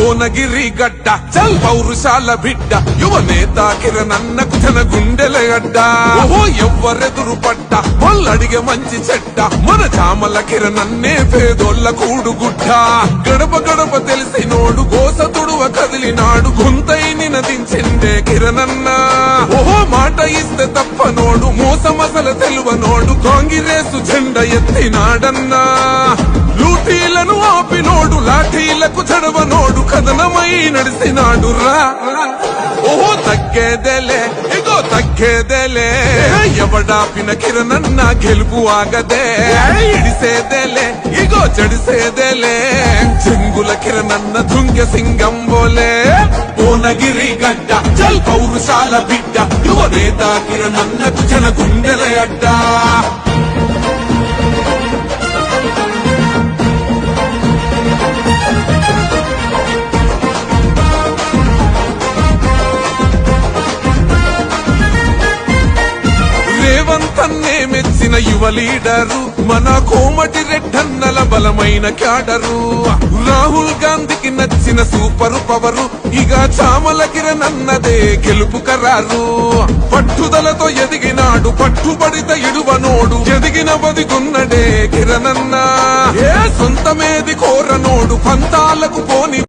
కోనగిరి గడ్డ చల్ పౌరుషాల బిడ్డ యువ నేత కిరణన్నకు తన గుండెల గడ్డ ఓహో ఎవ్వరెదురు పట్ట వాళ్ళడిగే మంచి చెడ్డ మన చామల కిరణన్నే పేదోళ్ళ కూడుగుడ్డ. గడప గడప తెలిసి నోడు గోస తుడువ కదిలినాడు గొంతై నినదించిందే కిరణన్న ఓహో మాట ఇస్తే తప్ప నోడు మోసమసల తెలువ నోడు కాంగిరేసు జెండ ఎత్తినాడన్నా లూటీలను ఆపినోడు లాఠీలకు చడవనోడు కథనమై నడిసినాడు రా ఓహో తగ్గేదేలే ఇగో తగ్గేదేలే. ఎవడాపిన కిరణన్న గెలుపు ఆగదే. ఇడిసేదేలే ఇగో చెడిసేదేలే. చెంగుల కిరణన్న దుంగ సింగం బోలే. ఓనగిరి గడ్డ చల్ పౌరుషాల బిడ్డ యువ నేత కిరణన్నకు జన గుండెల అడ్డా. తన్నే మెచ్చిన యువ లీడరు మన కోమటి రెడ్డన్నల బలమైన క్యాడరు. రాహుల్ గాంధీకి నచ్చిన సూపర్ పవరు ఇక చామల కిరణన్నదే గెలుపు కరారు పట్టుదలతో ఎదిగినాడు పట్టుబడిత ఇడువనోడు ఎదిగిన బదిగున్నడే కిరణన్న. ఏ సొంతమేది కోరనోడు పంతాలకు పోని